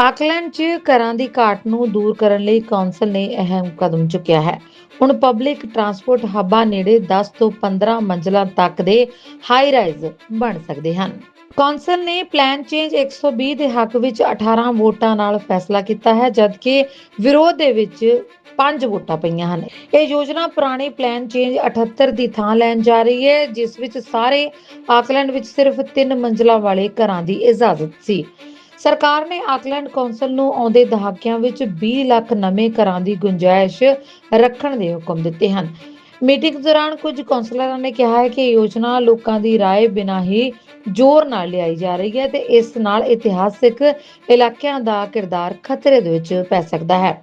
Auckland 'ਚ ਘਰਾਂ ਦੀ ਘਾਟ ਨੂੰ ਦੂਰ ਕਰਨ ਲਈ ਕੌਂਸਲ ਨੇ ਅਹਿਮ ਕਦਮ ਚੁੱਕਿਆ ਹੈ। ਹੁਣ ਪਬਲਿਕ ਟਰਾਂਸਪੋਰਟ ਹੱਬਾਂ ਨੇੜੇ 10 ਤੋਂ 15 ਮੰਜ਼ਲਾਂ ਤੱਕ ਦੇ ਹਾਈ ਰਾਈਜ਼ ਬਣ ਸਕਦੇ ਹਨ। ਕੌਂਸਲ ਨੇ ਪਲਾਨ ਚੇਂਜ 120 ਦੇ ਹੱਕ ਵਿੱਚ 18 ਵੋਟਾਂ ਨਾਲ ਫੈਸਲਾ ਕੀਤਾ ਹੈ, ਜਦਕਿ ਵਿਰੋਧ ਦੇ ਵਿੱਚ 5 ਵੋਟਾਂ ਪਈਆਂ ਹਨ। ਇਹ ਯੋਜਨਾ ਪੁਰਾਣੀ ਪਲਾਨ ਚੇਂਜ 78 ਦੀ ਥਾਂ ਲੈਣ ਜਾ ਰਹੀ ਹੈ, ਜਿਸ ਵਿੱਚ ਸਾਰੇ ਆਕਲੈਂਡ ਵਿੱਚ ਸਿਰਫ 3 ਮੰਜ਼ਲਾਂ ਵਾਲੇ ਘਰਾਂ ਦੀ ਇਜਾਜ਼ਤ ਸੀ। ਸਰਕਾਰ ਨੇ ਆਕਲੈਂਡ ਕੌਂਸਲ ਨੂੰ ਆਉਂਦੇ ਦਹਾਕਿਆਂ ਵਿੱਚ 20 ਲੱਖ ਨਵੇਂ ਘਰਾਂ ਦੀ ਗੁੰਜਾਇਸ਼ ਰੱਖਣ ਦੇ ਹੁਕਮ ਦਿੱਤੇ ਹਨ ਮੀਟਿੰਗ ਦੌਰਾਨ ਕੁਝ ਕੌਂਸਲਰਾਂ ਨੇ ਕਿਹਾ ਹੈ ਕਿ ਇਹ ਯੋਜਨਾ ਲੋਕਾਂ ਦੀ رائے ਬਿਨਾਂ ਹੀ ਜ਼ੋਰ ਨਾਲ ਲਿਆਈ ਜਾ ਰਹੀ ਹੈ ਤੇ ਇਸ ਨਾਲ ਇਤਿਹਾਸਿਕ ਇਲਾਕਿਆਂ ਦਾ ਕਿਰਦਾਰ ਖਤਰੇ ਦੇ ਵਿੱਚ ਪੈ ਸਕਦਾ ਹੈ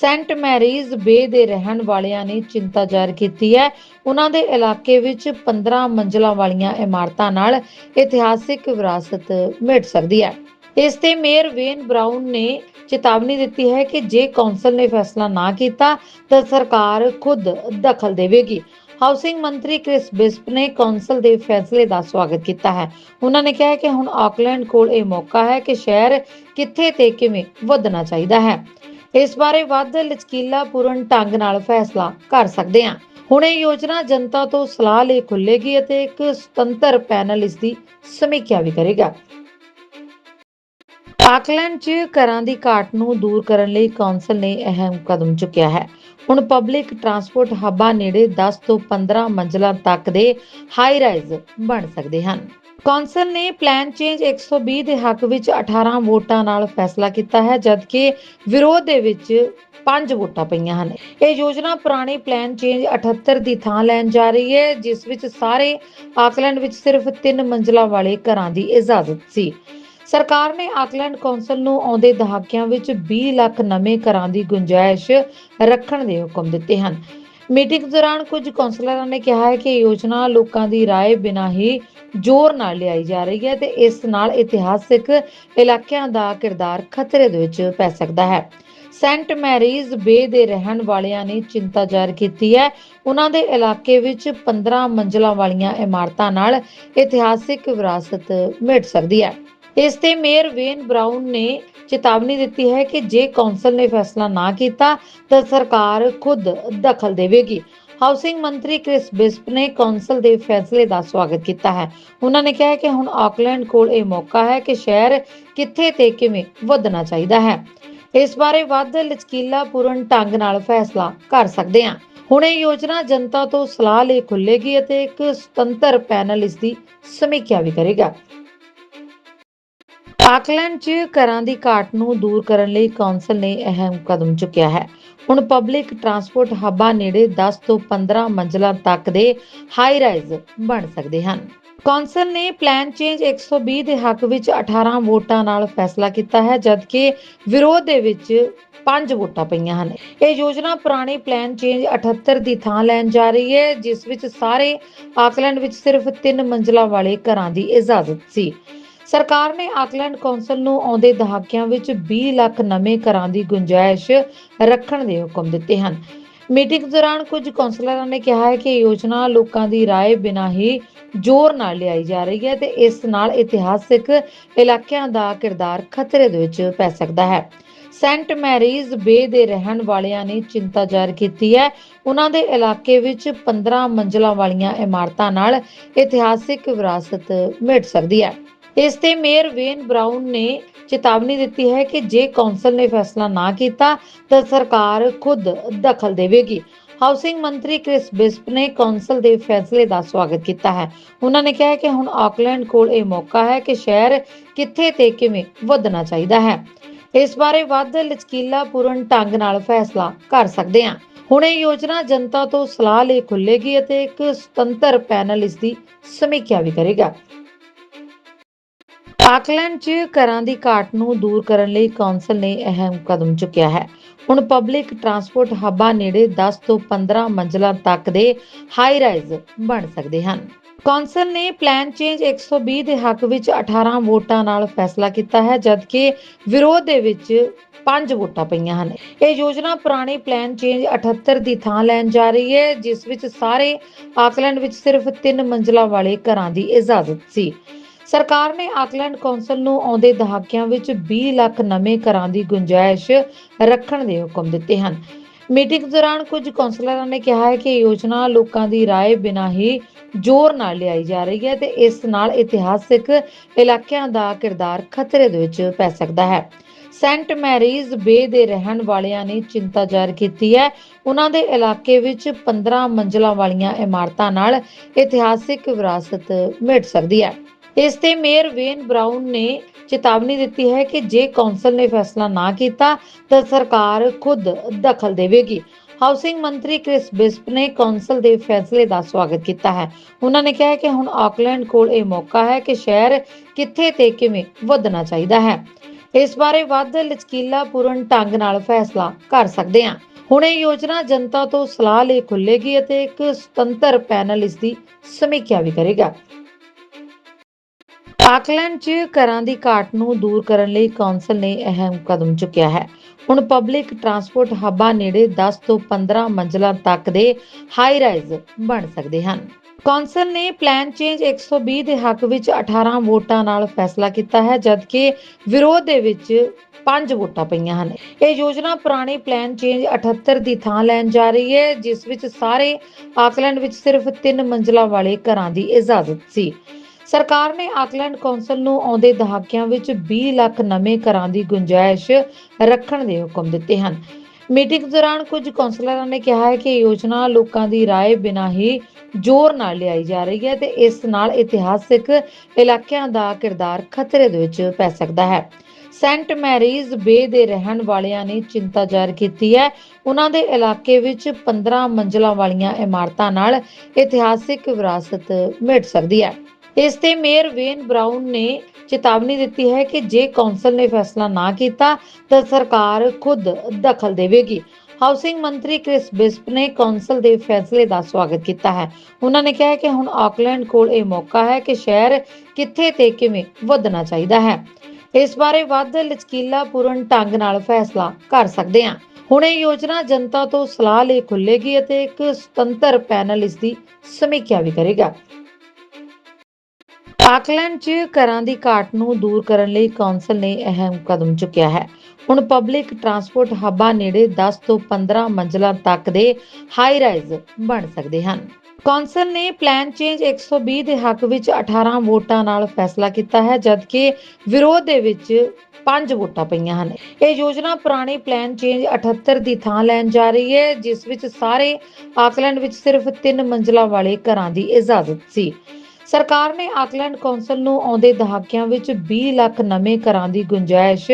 ਸੈਂਟ ਮੈਰੀਜ਼ ਬੇ ਦੇ ਰਹਿਣ ਵਾਲਿਆਂ ਨੇ ਚਿੰਤਾ ਜ਼ਾਹਰ ਕੀਤੀ ਹੈ। ਉਹਨਾਂ ਦੇ ਇਲਾਕੇ ਵਿੱਚ 15 ਮੰਜ਼ਲਾਂ ਵਾਲੀਆਂ ਇਮਾਰਤਾਂ ਨਾਲ ਇਤਿਹਾਸਿਕ ਵਿਰਾਸਤ ਮਿਟ ਸਕਦੀ ਹੈ। ਇਸ ਤੇ ਮੇਅਰ ਵੇਨ ਬਰਾਊਨ ਨੇ ਚੇਤਾਵਨੀ ਦਿੱਤੀ ਹੈ ਕਿ ਜੇ ਕੌਂਸਲ ਨੇ ਫੈਸਲਾ ਨਾ ਕੀਤਾ, ਤਾਂ ਸਰਕਾਰ ਖੁਦ ਦਖਲ ਦੇਵੇਗੀ। ਹਾਊਸਿੰਗ ਮੰਤਰੀ ਕ੍ਰਿਸ ਬਿਸਪ ਨੇ ਕੌਂਸਲ ਦੇ ਫੈਸਲੇ ਦਾ ਸਵਾਗਤ ਕੀਤਾ ਹੈ। ਉਹਨਾਂ ਨੇ ਕਿਹਾ ਕਿ ਹੁਣ ਆਕਲੈਂਡ ਕੋਲ ਇਹ ਮੌਕਾ ਹੈ ਕਿ ਸ਼ਹਿਰ ਕਿੱਥੇ ਤੇ ਕਿਵੇਂ ਵਧਣਾ ਚਾਹੀਦਾ ਹੈ। ਇਸ ਬਾਰੇ ਵੱਧ ਲਚਕੀਲਾ ਢੰਗ ਨਾਲ ਫੈਸਲਾ ਕਰ ਸਕਦੇ ਹਾਂ। ਹੁਣ ਇਹ ਯੋਜਨਾ ਜਨਤਾ ਤੋਂ ਸਲਾਹ ਲਈ ਖੁੱਲੇਗੀ ਅਤੇ ਇੱਕ ਸੁਤੰਤਰ ਪੈਨਲ ਇਸ ਦੀ ਸਮੀਖਿਆ ਵੀ ਕਰੇਗਾ। ਆਕਲੈਂਡ 'ਚ ਘਰਾਂ ਦੀ ਘਾਟ ਨੂੰ ਦੂਰ ਕਰਨ ਲਈ ਕੌਂਸਲ ਨੇ ਅਹਿਮ ਕਦਮ ਚੁੱਕਿਆ ਹੈ। ਹੁਣ ਪਬਲਿਕ ਟਰਾਂਸਪੋਰਟ ਹੱਬਾਂ ਨੇੜੇ 10 ਤੋਂ 15 ਮੰਜ਼ਲਾਂ ਤੱਕ ਦੇ ਹਾਈ ਰਾਈਜ਼ ਬਣ ਸਕਦੇ ਹਨ। ਕੌਂਸਲ ਨੇ ਪਲਾਨ ਚੇਂਜ 120 ਦੇ ਹੱਕ ਵਿੱਚ 18 ਵੋਟਾਂ ਨਾਲ ਫੈਸਲਾ ਕੀਤਾ ਹੈ ਜਦਕਿ ਵਿਰੋਧ ਦੇ ਵਿੱਚ 5 ਵੋਟਾਂ ਪਈਆਂ ਹਨ ਇਹ ਯੋਜਨਾ ਪੁਰਾਣੀ ਪਲਾਨ ਚੇਂਜ 78 ਦੀ ਥਾਂ ਲੈਣ ਜਾ ਰਹੀ ਹੈ ਜਿਸ ਵਿੱਚ ਸਾਰੇ ਆਕਲੈਂਡ ਵਿੱਚ ਸਿਰਫ 3 ਮੰਜ਼ਲਾਂ ਵਾਲੇ ਘਰਾਂ ਦੀ ਇਜਾਜ਼ਤ ਸੀ ਸਰਕਾਰ ਨੇ ਆਕਲੈਂਡ ਕੌਂਸਲ ਨੂੰ ਆਉਂਦੇ ਦਹਾਕਿਆਂ ਵਿੱਚ 20 ਲੱਖ ਨਵੇਂ ਘਰਾਂ ਦੀ ਗੁੰਜਾਇਸ਼ ਰੱਖਣ ਦੇ ਹੁਕਮ ਦਿੱਤੇ ਹਨ ਮੀਟਿੰਗ ਦੌਰਾਨ ਕੁਝ ਕੌਂਸਲਰਾਂ ਨੇ ਕਿਹਾ ਹੈ ਕਿ ਇਹ ਯੋਜਨਾ ਲੋਕਾਂ ਦੀ رائے ਬਿਨਾਂ ਹੀ ਜ਼ੋਰ ਨਾਲ ਲਿਆਈ ਜਾ ਰਹੀ ਹੈ ਤੇ ਇਸ ਨਾਲ ਇਤਿਹਾਸਿਕ ਇਲਾਕਿਆਂ ਦਾ ਕਿਰਦਾਰ ਖਤਰੇ ਦੇ ਵਿੱਚ ਪੈ ਸਕਦਾ ਹੈ। ਸੈਂਟ ਮੈਰੀਜ਼ ਬੇ ਦੇ ਰਹਿਣ ਵਾਲਿਆਂ ਨੇ ਚਿੰਤਾ ਜ਼ਾਹਰ ਕੀਤੀ ਹੈ। ਉਹਨਾਂ ਦੇ ਇਲਾਕੇ ਵਿੱਚ 15 ਮੰਜ਼ਲਾਂ ਵਾਲੀਆਂ ਇਮਾਰਤਾਂ ਨਾਲ ਇਤਿਹਾਸਿਕ ਵਿਰਾਸਤ ਮਿਟ ਸਕਦੀ ਹੈ। ਇਸ ਤੇ ਮੇਅਰ ਵੇਨ ਬਰਾਊਨ ਨੇ ਚੇਤਾਵਨੀ ਦਿੱਤੀ ਹੈ ਕਿ ਜੇ ਕੌਂਸਲ ਨੇ ਫੈਸਲਾ ਨਾ ਕੀਤਾ ਤਾਂ ਸਰਕਾਰ ਖੁਦ ਦਖਲ ਦੇਵੇਗੀ। ਹਾਊਸਿੰਗ ਮੰਤਰੀ ਕ੍ਰਿਸ ਬਿਸਪ ਨੇ ਕੌਂਸਲ ਦੇ ਫੈਸਲੇ ਦਾ ਸਵਾਗਤ ਕੀਤਾ ਹੈ। ਉਹਨਾਂ ਨੇ ਕਿਹਾ ਕਿ ਹੁਣ ਆਕਲੈਂਡ ਕੋਲ ਇਹ ਮੌਕਾ ਹੈ ਕਿ ਸ਼ਹਿਰ ਕਿੱਥੇ ਤੇ ਕਿਵੇਂ ਵਧਣਾ ਚਾਹੀਦਾ ਹੈ। ਇਸ ਬਾਰੇ ਵੱਧ ਲਚਕੀਲਾ ਪੂਰਨ ਢੰਗ ਨਾਲ ਫੈਸਲਾ ਕਰ ਸਕਦੇ ਹਾਂ। ਹੁਣ ਇਹ ਯੋਜਨਾ ਜਨਤਾ ਤੋਂ ਸਲਾਹ ਲਈ ਖੁੱਲੇਗੀ ਅਤੇ ਇੱਕ ਸੁਤੰਤਰ ਪੈਨਲ ਇਸ ਦੀ ਸਮੀਖਿਆ ਵੀ ਕਰੇਗਾ। ਆਕਲੈਂਡ 'ਚ ਘਰਾਂ ਦੀ ਘਾਟ ਨੂੰ ਦੂਰ ਕਰਨ ਲਈ ਕੌਂਸਲ ਨੇ ਅਹਿਮ ਕਦਮ ਚੁੱਕਿਆ ਹੈ। ਹੁਣ ਪਬਲਿਕ ਟਰਾਂਸਪੋਰਟ ਹੱਬਾਂ ਨੇੜੇ 10 ਤੋਂ 15 ਮੰਜ਼ਲਾਂ ਤੱਕ ਦੇ ਹਾਈ ਰਾਈਜ਼ ਬਣ ਸਕਦੇ ਹਨ। ਕੌਂਸਲ ਨੇ ਪਲਾਨ ਚੇਂਜ 120 ਦੇ ਹੱਕ ਵਿੱਚ 18 ਵੋਟਾਂ ਨਾਲ ਫੈਸਲਾ ਕੀਤਾ ਹੈ, ਜਦਕਿ ਵਿਰੋਧ ਦੇ ਵਿੱਚ 5 ਵੋਟਾਂ ਪਈਆਂ ਹਨ। ਇਹ ਯੋਜਨਾ ਪੁਰਾਣੀ ਪਲਾਨ ਚੇਂਜ 78 ਦੀ ਥਾਂ ਲੈਣ ਜਾ ਰਹੀ ਹੈ, ਜਿਸ ਵਿੱਚ ਸਾਰੇ ਆਕਲੈਂਡ ਵਿੱਚ ਸਿਰਫ 3 ਮੰਜ਼ਲਾਂ ਵਾਲੇ ਘਰਾਂ ਦੀ ਇਜਾਜ਼ਤ ਸੀ। ਸਰਕਾਰ ਨੇ ਆਕਲੈਂਡ ਕੌਂਸਲ ਨੂੰ ਆਉਂਦੇ ਦਹਾਕਿਆਂ ਵਿੱਚ 20 ਲੱਖ ਨਵੇਂ ਘਰਾਂ ਦੀ ਗੁੰਜਾਇਸ਼ ਰੱਖਣ ਦੇ ਹੁਕਮ ਦਿੱਤੇ ਹਨ ਮੀਟਿੰਗ ਦੌਰਾਨ ਕੁਝ ਕੌਂਸਲਰਾਂ ਨੇ ਕਿਹਾ ਹੈ ਕਿ ਇਹ ਯੋਜਨਾ ਲੋਕਾਂ ਦੀ رائے ਬਿਨਾਂ ਹੀ ਜ਼ੋਰ ਨਾਲ ਲਿਆਈ ਜਾ ਰਹੀ ਹੈ ਤੇ ਇਸ ਨਾਲ ਇਤਿਹਾਸਿਕ ਇਲਾਕਿਆਂ ਦਾ ਕਿਰਦਾਰ ਖਤਰੇ ਦੇ ਵਿੱਚ ਪੈ ਸਕਦਾ ਹੈ ਸੈਂਟ ਮੈਰੀਜ਼ ਬੇ ਦੇ ਰਹਿਣ ਵਾਲਿਆਂ ਨੇ ਚਿੰਤਾ ਜ਼ਾਹਰ ਕੀਤੀ ਹੈ ਉਹਨਾਂ ਦੇ ਇਲਾਕੇ ਵਿੱਚ 15 ਮੰਜ਼ਲਾਂ ਵਾਲੀਆਂ ਇਮਾਰਤਾਂ ਨਾਲ ਇਤਿਹਾਸਿਕ ਵਿਰਾਸਤ ਮਿਟ ਸਕਦੀ ਹੈ ਇਸ ਤੇ ਮੇਅਰ ਵੇਨ ਬਰਾਊਨ ਨੇ ਚੇਤਾਵਨੀ ਦਿੱਤੀ ਹੈ ਕਿ ਜੇ ਕੌਂਸਲ ਨੇ ਫੈਸਲਾ ਨਾ ਕੀਤਾ, ਤਾਂ ਸਰਕਾਰ ਖੁਦ ਦਖਲ ਦੇਵੇਗੀ। ਹਾਊਸਿੰਗ ਮੰਤਰੀ ਕ੍ਰਿਸ ਬਿਸਪ ਨੇ ਕੌਂਸਲ ਦੇ ਫੈਸਲੇ ਦਾ ਸਵਾਗਤ ਕੀਤਾ ਹੈ। ਉਹਨਾਂ ਨੇ ਕਿਹਾ ਕਿ ਹੁਣ ਆਕਲੈਂਡ ਕੋਲ ਇਹ ਮੌਕਾ ਹੈ ਕਿ ਸ਼ਹਿਰ ਕਿੱਥੇ ਤੇ ਕਿਵੇਂ ਵਧਣਾ ਚਾਹੀਦਾ ਹੈ। ਇਸ ਬਾਰੇ ਵੱਧ ਲਚਕੀਲਾ ਪੂਰਨ ਢੰਗ ਨਾਲ ਫੈਸਲਾ ਕਰ ਸਕਦੇ ਹਾਂ। ਹੁਣ ਇਹ ਯੋਜਨਾ ਜਨਤਾ ਤੋਂ ਸਲਾਹ ਲਈ ਖੁੱਲੇਗੀ ਅਤੇ ਇੱਕ ਸੁਤੰਤਰ ਪੈਨਲ ਇਸ ਦੀ ਸਮੀਖਿਆ ਵੀ ਕਰੇਗਾ। ਆਕਲੈਂਡ 'ਚ ਘਰਾਂ ਦੀ ਘਾਟ ਨੂੰ ਦੂਰ ਕਰਨ ਲਈ ਕੌਂਸਲ ਨੇ ਅਹਿਮ ਕਦਮ ਚੁੱਕਿਆ ਹੈ। ਹੁਣ ਪਬਲਿਕ ਟਰਾਂਸਪੋਰਟ ਹੱਬਾਂ ਨੇੜੇ 10 ਤੋਂ 15 ਮੰਜ਼ਲਾਂ ਤੱਕ ਦੇ ਹਾਈ ਰਾਈਜ਼ ਬਣ ਸਕਦੇ ਹਨ। ਕੌਂਸਲ ਨੇ ਪਲਾਨ ਚੇਂਜ 120 ਦੇ ਹੱਕ ਵਿੱਚ 18 ਵੋਟਾਂ ਨਾਲ ਫੈਸਲਾ ਕੀਤਾ ਹੈ, ਜਦਕਿ ਵਿਰੋਧ ਦੇ ਵਿੱਚ 5 ਵੋਟਾਂ ਪਈਆਂ ਹਨ। ਇਹ ਯੋਜਨਾ ਪੁਰਾਣੀ ਪਲਾਨ ਚੇਂਜ 78 ਦੀ ਥਾਂ ਲੈਣ ਜਾ ਰਹੀ ਹੈ, ਜਿਸ ਵਿੱਚ ਸਾਰੇ ਆਕਲੈਂਡ ਵਿੱਚ ਸਿਰਫ 3 ਮੰਜ਼ਲਾਂ ਵਾਲੇ ਘਰਾਂ ਦੀ ਇਜਾਜ਼ਤ ਸੀ। ਸਰਕਾਰ ਨੇ ਆਕਲੈਂਡ ਕੌਂਸਲ ਨੂੰ ਆਉਂਦੇ ਦਹਾਕਿਆਂ ਵਿੱਚ 20 ਲੱਖ ਨਵੇਂ ਘਰਾਂ ਦੀ ਗੁੰਜਾਇਸ਼ ਰੱਖਣ ਦੇ ਹੁਕਮ ਦਿੱਤੇ ਹਨ ਮੀਟਿੰਗ ਦੌਰਾਨ ਕੁਝ ਕੌਂਸਲਰਾਂ ਨੇ ਕਿਹਾ ਹੈ ਕਿ ਇਹ ਯੋਜਨਾ ਲੋਕਾਂ ਦੀ رائے ਬਿਨਾਂ ਹੀ ਜ਼ੋਰ ਨਾਲ ਲਿਆਈ ਜਾ ਰਹੀ ਹੈ ਤੇ ਇਸ ਨਾਲ ਇਤਿਹਾਸਿਕ ਇਲਾਕਿਆਂ ਦਾ ਕਿਰਦਾਰ ਖਤਰੇ ਦੇ ਵਿੱਚ ਪੈ ਸਕਦਾ ਹੈ ਸੈਂਟ ਮੈਰੀਜ਼ ਬੇ ਦੇ ਰਹਿਣ ਵਾਲਿਆਂ ਨੇ ਚਿੰਤਾ ਜ਼ਾਹਰ ਕੀਤੀ ਹੈ ਉਹਨਾਂ ਦੇ ਇਲਾਕੇ ਵਿੱਚ 15 ਮੰਜ਼ਲਾਂ ਵਾਲੀਆਂ ਇਮਾਰਤਾਂ ਨਾਲ ਇਤਿਹਾਸਿਕ ਵਿਰਾਸਤ ਮਿਟ ਸਕਦੀ ਹੈ ਇਸ ਤੇ ਮੇਅਰ ਵੇਨ ਬਰਾਊਨ ਨੇ ਚੇਤਾਵਨੀ ਦਿੱਤੀ ਹੈ ਕਿ ਜੇ ਕੌਂਸਲ ਨੇ ਫੈਸਲਾ ਨਾ ਕੀਤਾ, ਤਾਂ ਸਰਕਾਰ ਖੁਦ ਦਖਲ ਦੇਵੇਗੀ। ਹਾਊਸਿੰਗ ਮੰਤਰੀ ਕ੍ਰਿਸ ਬਿਸਪ ਨੇ ਕੌਂਸਲ ਦੇ ਫੈਸਲੇ ਦਾ ਸਵਾਗਤ ਕੀਤਾ ਹੈ। ਉਹਨਾਂ ਨੇ ਕਿਹਾ ਕਿ ਹੁਣ ਆਕਲੈਂਡ ਕੋਲ ਇਹ ਮੌਕਾ ਹੈ ਕਿ ਸ਼ਹਿਰ ਕਿੱਥੇ ਤੇ ਕਿਵੇਂ ਵਧਣਾ ਚਾਹੀਦਾ ਹੈ। ਇਸ ਬਾਰੇ ਵੱਧ ਲਚਕੀਲਾ ਪੂਰਨ ਢੰਗ ਨਾਲ ਫੈਸਲਾ ਕਰ ਸਕਦੇ ਹਾਂ। ਹੁਣ ਇਹ ਯੋਜਨਾ ਜਨਤਾ ਤੋਂ ਸਲਾਹ ਲਈ ਖੁੱਲੇਗੀ ਅਤੇ ਇੱਕ ਸੁਤੰਤਰ ਪੈਨਲ ਇਸ ਦੀ ਸਮੀਖਿਆ ਵੀ ਕਰੇਗਾ। ਆਕਲੈਂਡ 'ਚ ਘਰਾਂ ਦੀ ਘਾਟ ਨੂੰ ਦੂਰ ਕਰਨ ਲਈ ਕੌਂਸਲ ਨੇ ਅਹਿਮ ਕਦਮ ਚੁੱਕਿਆ ਹੈ। ਹੁਣ ਪਬਲਿਕ ਟਰਾਂਸਪੋਰਟ ਹੱਬਾਂ ਨੇੜੇ 10 ਤੋਂ 15 ਮੰਜ਼ਲਾਂ ਤੱਕ ਦੇ ਹਾਈ ਰਾਈਜ਼ ਬਣ ਸਕਦੇ ਹਨ। ਕੌਂਸਲ ਨੇ ਪਲਾਨ ਚੇਂਜ 120 ਦੇ ਹੱਕ ਵਿੱਚ 18 ਵੋਟਾਂ ਨਾਲ ਫੈਸਲਾ ਕੀਤਾ ਹੈ, ਜਦਕਿ ਵਿਰੋਧ ਦੇ ਵਿੱਚ 5 ਵੋਟਾਂ ਪਈਆਂ ਹਨ। ਇਹ ਯੋਜਨਾ ਪੁਰਾਣੀ ਪਲਾਨ ਚੇਂਜ 78 ਦੀ ਥਾਂ ਲੈਣ ਜਾ ਰਹੀ ਹੈ, ਜਿਸ ਵਿੱਚ ਸਾਰੇ ਆਕਲੈਂਡ ਵਿੱਚ ਸਿਰਫ 3 ਮੰਜ਼ਲਾਂ ਵਾਲੇ ਘਰਾਂ ਦੀ ਇਜਾਜ਼ਤ ਸੀ। ਸਰਕਾਰ ਨੇ ਆਕਲੈਂਡ ਕੌਂਸਲ ਨੂੰ ਆਉਂਦੇ ਦਹਾਕਿਆਂ ਵਿੱਚ 20 ਲੱਖ ਨਵੇਂ ਘਰਾਂ ਦੀ ਗੁੰਜਾਇਸ਼ ਰੱਖਣ ਦੇ ਹੁਕਮ ਦਿੱਤੇ ਹਨ ਮੀਟਿੰਗ ਦੌਰਾਨ ਕੁਝ ਕੌਂਸਲਰਾਂ ਨੇ ਕਿਹਾ ਹੈ ਕਿ ਇਹ ਯੋਜਨਾ ਲੋਕਾਂ ਦੀ رائے ਬਿਨਾਂ ਹੀ ਜ਼ੋਰ ਨਾਲ ਲਿਆਈ ਜਾ ਰਹੀ ਹੈ ਤੇ ਇਸ ਨਾਲ ਇਤਿਹਾਸਿਕ ਇਲਾਕਿਆਂ ਦਾ ਕਿਰਦਾਰ ਖਤਰੇ ਦੇ ਵਿੱਚ ਪੈ ਸਕਦਾ ਹੈ ਸੈਂਟ ਮੈਰੀਜ਼ ਬੇ ਦੇ ਰਹਿਣ ਵਾਲਿਆਂ ਨੇ ਚਿੰਤਾ ਜ਼ਾਹਰ ਕੀਤੀ ਹੈ ਉਹਨਾਂ ਦੇ ਇਲਾਕੇ ਵਿੱਚ 15 ਮੰਜ਼ਲਾਂ ਵਾਲੀਆਂ ਇਮਾਰਤਾਂ ਨਾਲ ਇਤਿਹਾਸਿਕ ਵਿਰਾਸਤ ਮਿਟ ਸਕਦੀ ਹੈ ਇਸ ਤੇ ਮੇਅਰ ਵੇਨ ਬਰਾਊਨ ਨੇ ਚੇਤਾਵਨੀ ਦਿੱਤੀ ਹੈ ਕਿ ਜੇ ਕੌਂਸਲ ਨੇ ਫੈਸਲਾ ਨਾ ਕੀਤਾ, ਤਾਂ ਸਰਕਾਰ ਖੁਦ ਦਖਲ ਦੇਵੇਗੀ। ਹਾਊਸਿੰਗ ਮੰਤਰੀ ਕ੍ਰਿਸ ਬਿਸਪ ਨੇ ਕੌਂਸਲ ਦੇ ਫੈਸਲੇ ਦਾ ਸਵਾਗਤ ਕੀਤਾ ਹੈ। ਉਹਨਾਂ ਨੇ ਕਿਹਾ ਕਿ ਹੁਣ ਆਕਲੈਂਡ ਕੋਲ ਇਹ ਮੌਕਾ ਹੈ ਕਿ ਸ਼ਹਿਰ ਕਿੱਥੇ ਤੇ ਕਿਵੇਂ ਵਧਣਾ ਚਾਹੀਦਾ ਹੈ। ਇਸ ਬਾਰੇ ਵੱਧ ਲਚਕੀਲਾ ਪੂਰਨ ਢੰਗ ਨਾਲ ਫੈਸਲਾ ਕਰ ਸਕਦੇ ਹਾਂ। ਹੁਣ ਇਹ ਯੋਜਨਾ ਜਨਤਾ ਤੋਂ ਸਲਾਹ ਲਈ ਖੁੱਲੇਗੀ ਅਤੇ ਇੱਕ ਸੁਤੰਤਰ ਪੈਨਲ ਇਸ ਦੀ ਸਮੀਖਿਆ ਵੀ ਕਰੇਗਾ। ਆਕਲੈਂਡ 'ਚ ਘਰਾਂ ਦੀ ਘਾਟ ਨੂੰ ਦੂਰ ਕਰਨ ਲਈ ਕੌਂਸਲ ਨੇ ਅਹਿਮ ਕਦਮ ਚੁੱਕਿਆ ਹੈ। ਹੁਣ ਪਬਲਿਕ ਟਰਾਂਸਪੋਰਟ ਹੱਬਾਂ ਨੇੜੇ 10 ਤੋਂ 15 ਮੰਜ਼ਲਾਂ ਤੱਕ ਦੇ ਹਾਈ ਰਾਈਜ਼ ਬਣ ਸਕਦੇ ਹਨ। ਕੌਂਸਲ ਨੇ ਪਲਾਨ ਚੇਂਜ 120 ਦੇ ਹੱਕ ਵਿੱਚ 18 ਵੋਟਾਂ ਨਾਲ ਫੈਸਲਾ ਕੀਤਾ ਹੈ, ਜਦਕਿ ਵਿਰੋਧ ਦੇ ਵਿੱਚ 5 ਵੋਟਾਂ ਪਈਆਂ ਹਨ। ਇਹ ਯੋਜਨਾ ਪੁਰਾਣੀ ਪਲਾਨ ਚੇਂਜ 78 ਦੀ ਥਾਂ ਲੈਣ ਜਾ ਰਹੀ ਹੈ, ਜਿਸ ਵਿੱਚ ਸਾਰੇ ਆਕਲੈਂਡ ਵਿੱਚ ਸਿਰਫ 3 ਮੰਜ਼ਲਾਂ ਵਾਲੇ ਘਰਾਂ ਦੀ ਇਜਾਜ਼ਤ ਸੀ। ਸਰਕਾਰ ਨੇ ਆਕਲੈਂਡ ਕੌਂਸਲ ਨੂੰ ਆਉਂਦੇ ਦਹਾਕਿਆਂ ਵਿੱਚ 20 ਲੱਖ ਨਵੇਂ ਘਰਾਂ ਦੀ ਗੁੰਜਾਇਸ਼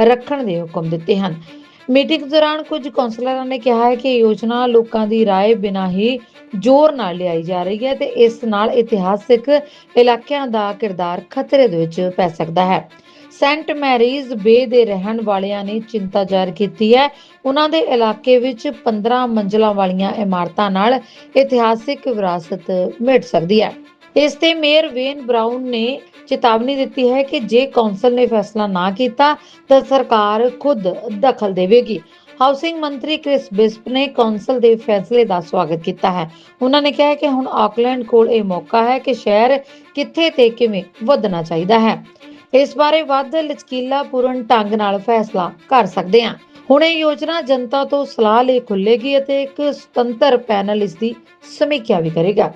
ਰੱਖਣ ਦੇ ਹੁਕਮ ਦਿੱਤੇ ਹਨ ਮੀਟਿੰਗ ਦੌਰਾਨ ਕੁਝ ਕੌਂਸਲਰਾਂ ਨੇ ਕਿਹਾ ਹੈ ਕਿ ਇਹ ਯੋਜਨਾ ਲੋਕਾਂ ਦੀ رائے ਬਿਨਾਂ ਹੀ ਜ਼ੋਰ ਨਾਲ ਲਿਆਈ ਜਾ ਰਹੀ ਹੈ ਤੇ ਇਸ ਨਾਲ ਇਤਿਹਾਸਿਕ ਇਲਾਕਿਆਂ ਦਾ ਕਿਰਦਾਰ ਖਤਰੇ ਦੇ ਵਿੱਚ ਪੈ ਸਕਦਾ ਹੈ ਸੈਂਟ ਮੈਰੀਜ਼ ਬੇ ਦੇ ਰਹਿਣ ਵਾਲਿਆਂ ਨੇ ਚਿੰਤਾ ਜ਼ਾਹਰ ਕੀਤੀ ਹੈ ਉਹਨਾਂ ਦੇ ਇਲਾਕੇ ਵਿੱਚ 15 ਮੰਜ਼ਲਾਂ ਵਾਲੀਆਂ ਇਮਾਰਤਾਂ ਨਾਲ ਇਤਿਹਾਸਿਕ ਵਿਰਾਸਤ ਮਿਟ ਸਕਦੀ ਹੈ ਇਸ ਤੇ ਮੇਅਰ ਵੇਨ ਬਰਾਊਨ ਨੇ ਚੇਤਾਵਨੀ ਦਿੱਤੀ ਹੈ ਕਿ ਜੇ ਕੌਂਸਲ ਨੇ ਫੈਸਲਾ ਨਾ ਕੀਤਾ, ਤਾਂ ਸਰਕਾਰ ਖੁਦ ਦਖਲ ਦੇਵੇਗੀ। ਹਾਊਸਿੰਗ ਮੰਤਰੀ ਕ੍ਰਿਸ ਬਿਸਪ ਨੇ ਕੌਂਸਲ ਦੇ ਫੈਸਲੇ ਦਾ ਸਵਾਗਤ ਕੀਤਾ ਹੈ। ਉਹਨਾਂ ਨੇ ਕਿਹਾ ਕਿ ਹੁਣ ਆਕਲੈਂਡ ਕੋਲ ਇਹ ਮੌਕਾ ਹੈ ਕਿ ਸ਼ਹਿਰ ਕਿੱਥੇ ਤੇ ਕਿਵੇਂ ਵਧਣਾ ਚਾਹੀਦਾ ਹੈ। ਇਸ ਬਾਰੇ ਵੱਧ ਲਚਕੀਲਾ ਪੂਰਨ ਢੰਗ ਨਾਲ ਫੈਸਲਾ ਕਰ ਸਕਦੇ ਹਾਂ। ਹੁਣ ਇਹ ਯੋਜਨਾ ਜਨਤਾ ਤੋਂ ਸਲਾਹ ਲਈ ਖੁੱਲੇਗੀ ਅਤੇ ਇੱਕ ਸੁਤੰਤਰ ਪੈਨਲ ਇਸ ਦੀ ਸਮੀਖਿਆ ਵੀ ਕਰੇਗਾ।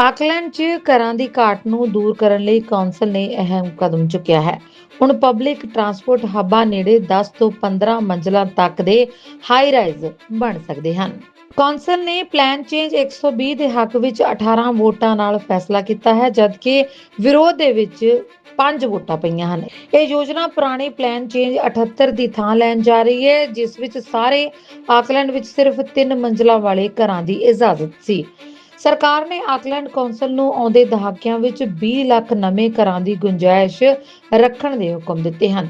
ਆਕਲੈਂਡ 'ਚ ਘਰਾਂ ਦੀ ਘਾਟ ਨੂੰ ਦੂਰ ਕਰਨ ਲਈ ਕੌਂਸਲ ਨੇ ਅਹਿਮ ਕਦਮ ਚੁੱਕਿਆ ਹੈ। ਹੁਣ ਪਬਲਿਕ ਟਰਾਂਸਪੋਰਟ ਹੱਬਾਂ ਨੇੜੇ 10 ਤੋਂ 15 ਮੰਜ਼ਲਾਂ ਤੱਕ ਦੇ ਹਾਈ ਰਾਈਜ਼ ਬਣ ਸਕਦੇ ਹਨ। ਕੌਂਸਲ ਨੇ ਪਲਾਨ ਚੇਂਜ 120 ਦੇ ਹੱਕ ਵਿੱਚ 18 ਵੋਟਾਂ ਨਾਲ ਫੈਸਲਾ ਕੀਤਾ ਹੈ, ਜਦਕਿ ਵਿਰੋਧ ਦੇ ਵਿੱਚ 5 ਵੋਟਾਂ ਪਈਆਂ ਹਨ। ਇਹ ਯੋਜਨਾ ਪੁਰਾਣੀ ਪਲਾਨ ਚੇਂਜ 78 ਦੀ ਥਾਂ ਲੈਣ ਜਾ ਰਹੀ ਹੈ, ਜਿਸ ਵਿੱਚ ਸਾਰੇ ਆਕਲੈਂਡ ਵਿੱਚ ਸਿਰਫ 3 ਮੰਜ਼ਲਾਂ ਵਾਲੇ ਘਰਾਂ ਦੀ ਇਜਾਜ਼ਤ ਸੀ। ਸਰਕਾਰ ਨੇ ਆਕਲੈਂਡ ਕੌਂਸਲ ਨੂੰ ਆਉਂਦੇ ਦਹਾਕਿਆਂ ਵਿੱਚ 20 ਲੱਖ ਨਵੇਂ ਘਰਾਂ ਦੀ ਗੁੰਜਾਇਸ਼ ਰੱਖਣ ਦੇ ਹੁਕਮ ਦਿੱਤੇ ਹਨ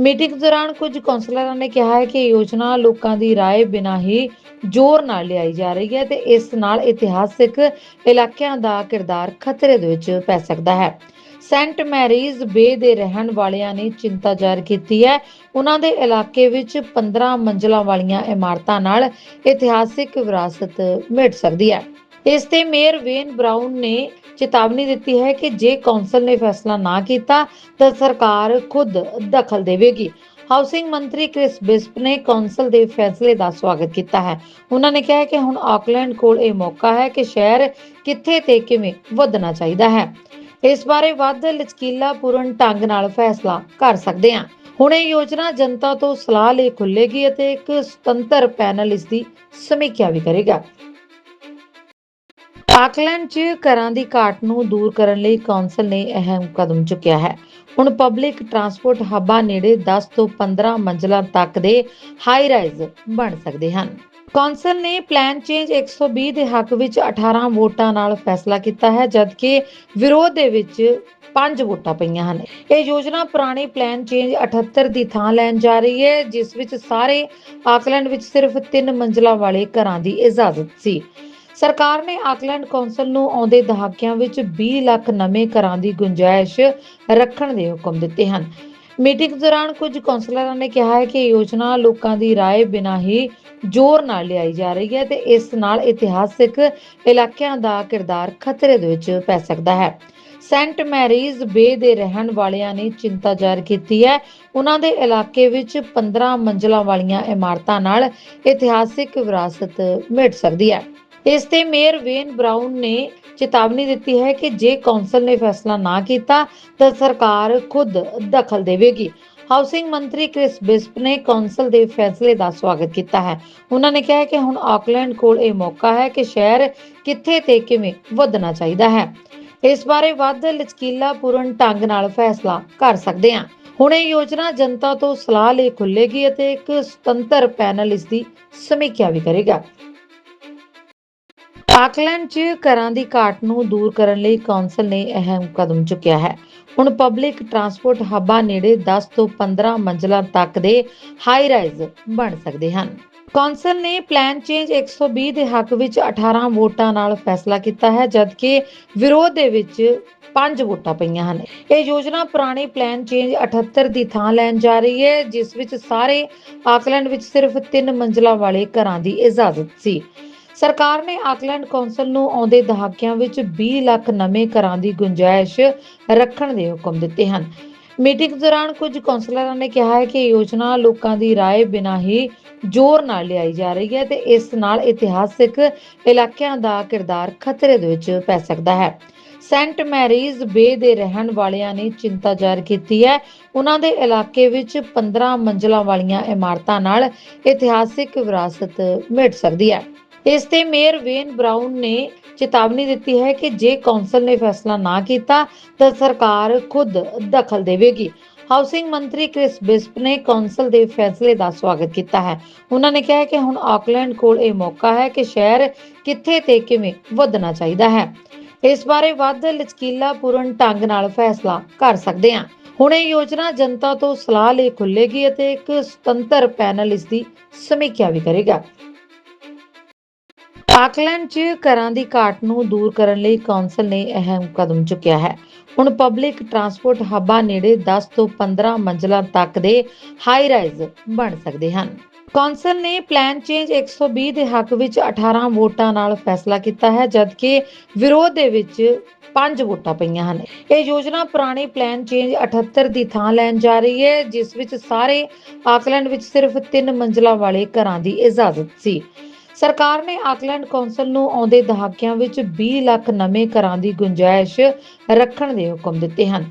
ਮੀਟਿੰਗ ਦੌਰਾਨ ਕੁਝ ਕੌਂਸਲਰਾਂ ਨੇ ਕਿਹਾ ਹੈ ਕਿ ਇਹ ਯੋਜਨਾ ਲੋਕਾਂ ਦੀ رائے ਬਿਨਾਂ ਹੀ ਜ਼ੋਰ ਨਾਲ ਲਿਆਈ ਜਾ ਰਹੀ ਹੈ ਤੇ ਇਸ ਨਾਲ ਇਤਿਹਾਸਿਕ ਇਲਾਕਿਆਂ ਦਾ ਕਿਰਦਾਰ ਖਤਰੇ ਦੇ ਵਿੱਚ ਪੈ ਸਕਦਾ ਹੈ ਸੈਂਟ ਮੈਰੀਜ਼ ਬੇ ਦੇ ਰਹਿਣ ਵਾਲਿਆਂ ਨੇ ਚਿੰਤਾ ਜ਼ਾਹਰ ਕੀਤੀ ਹੈ ਉਹਨਾਂ ਦੇ ਇਲਾਕੇ ਵਿੱਚ 15 ਮੰਜ਼ਲਾਂ ਵਾਲੀਆਂ ਇਮਾਰਤਾਂ ਨਾਲ ਇਤਿਹਾਸਿਕ ਵਿਰਾਸਤ ਮਿਟ ਸਕਦੀ ਹੈ ਇਸ ਤੇ ਮੇਅਰ ਵੇਨ ਬਰਾਊਨ ਨੇ ਚੇਤਾਵਨੀ ਦਿੱਤੀ ਹੈ ਕਿ ਜੇ ਕੌਂਸਲ ਨੇ ਫੈਸਲਾ ਨਾ ਕੀਤਾ, ਤਾਂ ਸਰਕਾਰ ਖੁਦ ਦਖਲ ਦੇਵੇਗੀ। ਹਾਊਸਿੰਗ ਮੰਤਰੀ ਕ੍ਰਿਸ ਬਿਸਪ ਨੇ ਕੌਂਸਲ ਦੇ ਫੈਸਲੇ ਦਾ ਸਵਾਗਤ ਕੀਤਾ ਹੈ। ਉਹਨਾਂ ਨੇ ਕਿਹਾ ਕਿ ਹੁਣ ਆਕਲੈਂਡ ਕੋਲ ਇਹ ਮੌਕਾ ਹੈ ਕਿ ਸ਼ਹਿਰ ਕਿੱਥੇ ਤੇ ਕਿਵੇਂ ਵਧਣਾ ਚਾਹੀਦਾ ਹੈ। ਇਸ ਬਾਰੇ ਵੱਧ ਲਚਕੀਲਾ ਪੂਰਨ ਢੰਗ ਨਾਲ ਫੈਸਲਾ ਕਰ ਸਕਦੇ ਹਾਂ। ਹੁਣ ਇਹ ਯੋਜਨਾ ਜਨਤਾ ਤੋਂ ਸਲਾਹ ਲਈ ਖੁੱਲੇਗੀ ਅਤੇ ਇੱਕ ਸੁਤੰਤਰ ਪੈਨਲ ਇਸ ਦੀ ਸਮੀਖਿਆ ਵੀ ਕਰੇਗਾ। ਆਕਲੈਂਡ 'ਚ ਘਰਾਂ ਦੀ ਘਾਟ ਨੂੰ ਦੂਰ ਕਰਨ ਲਈ ਕੌਂਸਲ ਨੇ ਅਹਿਮ ਕਦਮ ਚੁੱਕਿਆ ਹੈ। ਹੁਣ ਪਬਲਿਕ ਟਰਾਂਸਪੋਰਟ ਹੱਬਾਂ ਨੇੜੇ 10 ਤੋਂ 15 ਮੰਜ਼ਲਾਂ ਤੱਕ ਦੇ ਹਾਈ ਰਾਈਜ਼ ਬਣ ਸਕਦੇ ਹਨ। ਕੌਂਸਲ ਨੇ ਪਲਾਨ ਚੇਂਜ 120 ਦੇ ਹੱਕ ਵਿੱਚ 18 ਵੋਟਾਂ ਨਾਲ ਫੈਸਲਾ ਕੀਤਾ ਹੈ, ਜਦਕਿ ਵਿਰੋਧ ਦੇ ਵਿੱਚ 5 ਵੋਟਾਂ ਪਈਆਂ ਹਨ। ਇਹ ਯੋਜਨਾ ਪੁਰਾਣੀ ਪਲਾਨ ਚੇਂਜ 78 ਦੀ ਥਾਂ ਲੈਣ ਜਾ ਰਹੀ ਹੈ, ਜਿਸ ਵਿੱਚ ਸਾਰੇ ਆਕਲੈਂਡ ਵਿੱਚ ਸਿਰਫ 3 ਮੰਜ਼ਲਾਂ ਵਾਲੇ ਘਰਾਂ ਦੀ ਇਜਾਜ਼ਤ ਸੀ। ਸਰਕਾਰ ਨੇ ਆਕਲੈਂਡ ਕੌਂਸਲ ਨੂੰ ਆਉਂਦੇ ਦਹਾਕਿਆਂ ਵਿੱਚ 20 ਲੱਖ ਨਵੇਂ ਘਰਾਂ ਦੀ ਗੁੰਜਾਇਸ਼ ਰੱਖਣ ਦੇ ਹੁਕਮ ਦਿੱਤੇ ਹਨ ਮੀਟਿੰਗ ਦੌਰਾਨ ਕੁਝ ਕੌਂਸਲਰਾਂ ਨੇ ਕਿਹਾ ਹੈ ਕਿ ਇਹ ਯੋਜਨਾ ਲੋਕਾਂ ਦੀ رائے ਬਿਨਾਂ ਹੀ ਜ਼ੋਰ ਨਾਲ ਲਿਆਈ ਜਾ ਰਹੀ ਹੈ ਤੇ ਇਸ ਨਾਲ ਇਤਿਹਾਸਿਕ ਇਲਾਕਿਆਂ ਦਾ ਕਿਰਦਾਰ ਖਤਰੇ ਦੇ ਵਿੱਚ ਪੈ ਸਕਦਾ ਹੈ ਸੈਂਟ ਮੈਰੀਜ਼ ਬੇ ਦੇ ਰਹਿਣ ਵਾਲਿਆਂ ਨੇ ਚਿੰਤਾ ਜ਼ਾਹਰ ਕੀਤੀ ਹੈ ਉਹਨਾਂ ਦੇ ਇਲਾਕੇ ਵਿੱਚ 15 ਮੰਜ਼ਲਾਂ ਵਾਲੀਆਂ ਇਮਾਰਤਾਂ ਨਾਲ ਇਤਿਹਾਸਿਕ ਵਿਰਾਸਤ ਮਿਟ ਸਕਦੀ ਹੈ ਇਸ ਤੇ ਮੇਅਰ ਵੇਨ ਬਰਾਊਨ ਨੇ ਚੇਤਾਵਨੀ ਦਿੱਤੀ ਹੈ ਕਿ ਜੇ ਕੌਂਸਲ ਨੇ ਫੈਸਲਾ ਨਾ ਕੀਤਾ, ਤਾਂ ਸਰਕਾਰ ਖੁਦ ਦਖਲ ਦੇਵੇਗੀ। ਹਾਊਸਿੰਗ ਮੰਤਰੀ ਕ੍ਰਿਸ ਬਿਸਪ ਨੇ ਕੌਂਸਲ ਦੇ ਫੈਸਲੇ ਦਾ ਸਵਾਗਤ ਕੀਤਾ ਹੈ। ਉਹਨਾਂ ਨੇ ਕਿਹਾ ਕਿ ਹੁਣ ਆਕਲੈਂਡ ਕੋਲ ਇਹ ਮੌਕਾ ਹੈ ਕਿ ਸ਼ਹਿਰ ਕਿੱਥੇ ਤੇ ਕਿਵੇਂ ਵਧਣਾ ਚਾਹੀਦਾ ਹੈ। ਇਸ ਬਾਰੇ ਵੱਧ ਲਚਕੀਲਾ ਪੂਰਨ ਢੰਗ ਨਾਲ ਫੈਸਲਾ ਕਰ ਸਕਦੇ ਹਾਂ। ਹੁਣ ਇਹ ਯੋਜਨਾ ਜਨਤਾ ਤੋਂ ਸਲਾਹ ਲਈ ਖੁੱਲੇਗੀ ਅਤੇ ਇੱਕ ਸੁਤੰਤਰ ਪੈਨਲ ਇਸ ਦੀ ਸਮੀਖਿਆ ਵੀ ਕਰੇਗਾ। ਆਕਲੈਂਡ 'ਚ ਘਰਾਂ ਦੀ ਘਾਟ ਨੂੰ ਦੂਰ ਕਰਨ ਲਈ ਕੌਂਸਲ ਨੇ ਅਹਿਮ ਕਦਮ ਚੁੱਕਿਆ ਹੈ। ਹੁਣ ਪਬਲਿਕ ਟਰਾਂਸਪੋਰਟ ਹੱਬਾਂ ਨੇੜੇ 10 ਤੋਂ 15 ਮੰਜ਼ਲਾਂ ਤੱਕ ਦੇ ਹਾਈ ਰਾਈਜ਼ ਬਣ ਸਕਦੇ ਹਨ। ਕੌਂਸਲ ਨੇ ਪਲਾਨ ਚੇਂਜ 120 ਦੇ ਹੱਕ ਵਿੱਚ 18 ਵੋਟਾਂ ਨਾਲ ਫੈਸਲਾ ਕੀਤਾ ਹੈ, ਜਦਕਿ ਵਿਰੋਧ ਦੇ ਵਿੱਚ 5 ਵੋਟਾਂ ਪਈਆਂ ਹਨ। ਇਹ ਯੋਜਨਾ ਪੁਰਾਣੀ ਪਲਾਨ ਚੇਂਜ 78 ਦੀ ਥਾਂ ਲੈਣ ਜਾ ਰਹੀ ਹੈ, ਜਿਸ ਵਿੱਚ ਸਾਰੇ ਆਕਲੈਂਡ ਵਿੱਚ ਸਿਰਫ 3 ਮੰਜ਼ਲਾਂ ਵਾਲੇ ਘਰਾਂ ਦੀ ਇਜਾਜ਼ਤ ਸੀ। ਸਰਕਾਰ ਨੇ ਆਕਲੈਂਡ ਕੌਂਸਲ ਨੂੰ ਆਉਂਦੇ ਦਹਾਕਿਆਂ ਵਿੱਚ 20 ਲੱਖ ਨਵੇਂ ਘਰਾਂ ਦੀ ਗੁੰਜਾਇਸ਼ ਰੱਖਣ ਦੇ ਹੁਕਮ ਦਿੱਤੇ ਹਨ ਮੀਟਿੰਗ ਦੌਰਾਨ ਕੁਝ ਕੌਂਸਲਰਾਂ ਨੇ ਕਿਹਾ ਹੈ ਕਿ ਇਹ ਯੋਜਨਾ ਲੋਕਾਂ ਦੀ رائے ਬਿਨਾਂ ਹੀ ਜ਼ੋਰ ਨਾਲ ਲਿਆਈ ਜਾ ਰਹੀ ਹੈ ਤੇ ਇਸ ਨਾਲ ਇਤਿਹਾਸਿਕ ਇਲਾਕਿਆਂ ਦਾ ਕਿਰਦਾਰ ਖਤਰੇ ਦੇ ਵਿੱਚ ਪੈ ਸਕਦਾ ਹੈ ਸੈਂਟ ਮੈਰੀਜ਼ ਬੇ ਦੇ ਰਹਿਣ ਵਾਲਿਆਂ ਨੇ ਚਿੰਤਾ ਜ਼ਾਹਰ ਕੀਤੀ ਹੈ ਉਹਨਾਂ ਦੇ ਇਲਾਕੇ ਵਿੱਚ 15 ਮੰਜ਼ਲਾਂ ਵਾਲੀਆਂ ਇਮਾਰਤਾਂ ਨਾਲ ਇਤਿਹਾਸਿਕ ਵਿਰਾਸਤ ਮਿਟ ਸਕਦੀ ਹੈ ਇਸ ਤੇ ਮੇਅਰ ਵੇਨ ਬਰਾਊਨ ਨੇ ਚੇਤਾਵਨੀ ਦਿੱਤੀ ਹੈ ਕਿ ਜੇ ਕੌਂਸਲ ਨੇ ਫੈਸਲਾ ਨਾ ਕੀਤਾ, ਤਾਂ ਸਰਕਾਰ ਖੁਦ ਦਖਲ ਦੇਵੇਗੀ। ਹਾਊਸਿੰਗ ਮੰਤਰੀ ਕ੍ਰਿਸ ਬਿਸਪ ਨੇ ਕੌਂਸਲ ਦੇ ਫੈਸਲੇ ਦਾ ਸਵਾਗਤ ਕੀਤਾ ਹੈ। ਉਹਨਾਂ ਨੇ ਕਿਹਾ ਕਿ ਹੁਣ ਆਕਲੈਂਡ ਕੋਲ ਇਹ ਮੌਕਾ ਹੈ ਕਿ ਸ਼ਹਿਰ ਕਿੱਥੇ ਤੇ ਕਿਵੇਂ ਵਧਣਾ ਚਾਹੀਦਾ ਹੈ। ਇਸ ਬਾਰੇ ਵੱਧ ਲਚਕੀਲਾ ਪੂਰਨ ਢੰਗ ਨਾਲ ਫੈਸਲਾ ਕਰ ਸਕਦੇ ਹਾਂ। ਹੁਣ ਇਹ ਯੋਜਨਾ ਜਨਤਾ ਤੋਂ ਸਲਾਹ ਲਈ ਖੁੱਲੇਗੀ ਅਤੇ ਇੱਕ ਸੁਤੰਤਰ ਪੈਨਲ ਇਸ ਦੀ ਸਮੀਖਿਆ ਵੀ ਕਰੇਗਾ। ਆਕਲੈਂਡ 'ਚ ਘਰਾਂ ਦੀ ਘਾਟ ਨੂੰ ਦੂਰ ਕਰਨ ਲਈ ਕੌਂਸਲ ਨੇ ਅਹਿਮ ਕਦਮ ਚੁੱਕਿਆ ਹੈ। ਹੁਣ ਪਬਲਿਕ ਟਰਾਂਸਪੋਰਟ ਹੱਬਾਂ ਨੇੜੇ 10 ਤੋਂ 15 ਮੰਜ਼ਲਾਂ ਤੱਕ ਦੇ ਹਾਈ ਰਾਈਜ਼ ਬਣ ਸਕਦੇ ਹਨ। ਕੌਂਸਲ ਨੇ ਪਲਾਨ ਚੇਂਜ 120 ਦੇ ਹੱਕ ਵਿੱਚ 18 ਵੋਟਾਂ ਨਾਲ ਫੈਸਲਾ ਕੀਤਾ ਹੈ, ਜਦਕਿ ਵਿਰੋਧ ਦੇ ਵਿੱਚ 5 ਵੋਟਾਂ ਪਈਆਂ ਹਨ। ਇਹ ਯੋਜਨਾ ਪੁਰਾਣੀ ਪਲਾਨ ਚੇਂਜ 78 ਦੀ ਥਾਂ ਲੈਣ ਜਾ ਰਹੀ ਹੈ, ਜਿਸ ਵਿੱਚ ਸਾਰੇ ਆਕਲੈਂਡ ਵਿੱਚ ਸਿਰਫ 3 ਮੰਜ਼ਲਾਂ ਵਾਲੇ ਘਰਾਂ ਦੀ ਇਜਾਜ਼ਤ ਸੀ। ਸਰਕਾਰ ਨੇ ਆਕਲੈਂਡ ਕੌਂਸਲ ਨੂੰ ਆਉਂਦੇ ਦਹਾਕਿਆਂ ਵਿੱਚ 20 ਲੱਖ ਨਵੇਂ ਘਰਾਂ ਦੀ ਗੁੰਜਾਇਸ਼ ਰੱਖਣ ਦੇ ਹੁਕਮ ਦਿੱਤੇ ਹਨ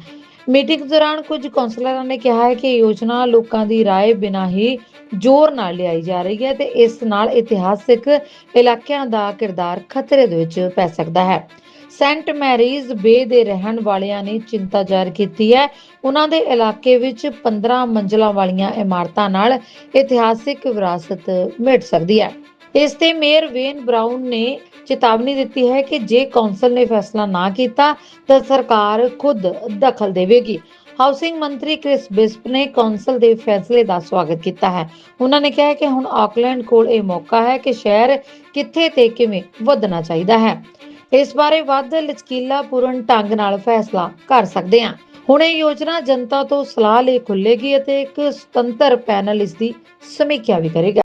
ਮੀਟਿੰਗ ਦੌਰਾਨ ਕੁਝ ਕੌਂਸਲਰਾਂ ਨੇ ਕਿਹਾ ਹੈ ਕਿ ਇਹ ਯੋਜਨਾ ਲੋਕਾਂ ਦੀ رائے ਬਿਨਾਂ ਹੀ ਜ਼ੋਰ ਨਾਲ ਲਿਆਈ ਜਾ ਰਹੀ ਹੈ ਤੇ ਇਸ ਨਾਲ ਇਤਿਹਾਸਿਕ ਇਲਾਕਿਆਂ ਦਾ ਕਿਰਦਾਰ ਖਤਰੇ ਦੇ ਵਿੱਚ ਪੈ ਸਕਦਾ ਹੈ ਸੈਂਟ ਮੈਰੀਜ਼ ਬੇ ਦੇ ਰਹਿਣ ਵਾਲਿਆਂ ਨੇ ਚਿੰਤਾ ਜ਼ਾਹਰ ਕੀਤੀ ਹੈ ਉਹਨਾਂ ਦੇ ਇਲਾਕੇ ਵਿੱਚ 15 ਮੰਜ਼ਲਾਂ ਵਾਲੀਆਂ ਇਮਾਰਤਾਂ ਨਾਲ ਇਤਿਹਾਸਿਕ ਵਿਰਾਸਤ ਮਿਟ ਸਕਦੀ ਹੈ ਇਸ ਤੇ ਮੇਅਰ ਵੇਨ ਬਰਾਊਨ ਨੇ ਚੇਤਾਵਨੀ ਦਿੱਤੀ ਹੈ ਕਿ ਜੇ ਕੌਂਸਲ ਨੇ ਫੈਸਲਾ ਨਾ ਕੀਤਾ, ਤਾਂ ਸਰਕਾਰ ਖੁਦ ਦਖਲ ਦੇਵੇਗੀ। ਹਾਊਸਿੰਗ ਮੰਤਰੀ ਕ੍ਰਿਸ ਬਿਸਪ ਨੇ ਕੌਂਸਲ ਦੇ ਫੈਸਲੇ ਦਾ ਸਵਾਗਤ ਕੀਤਾ ਹੈ। ਉਹਨਾਂ ਨੇ ਕਿਹਾ ਕਿ ਹੁਣ ਆਕਲੈਂਡ ਕੋਲ ਇਹ ਮੌਕਾ ਹੈ ਕਿ ਸ਼ਹਿਰ ਕਿੱਥੇ ਤੇ ਕਿਵੇਂ ਵਧਣਾ ਚਾਹੀਦਾ ਹੈ। ਇਸ ਬਾਰੇ ਵੱਧ ਲਚਕੀਲਾ ਪੂਰਨ ਢੰਗ ਨਾਲ ਫੈਸਲਾ ਕਰ ਸਕਦੇ ਹਾਂ। ਹੁਣ ਇਹ ਯੋਜਨਾ ਜਨਤਾ ਤੋਂ ਸਲਾਹ ਲਈ ਖੁੱਲੇਗੀ ਅਤੇ ਇੱਕ ਸੁਤੰਤਰ ਪੈਨਲ ਇਸ ਦੀ ਸਮੀਖਿਆ ਵੀ ਕਰੇਗਾ।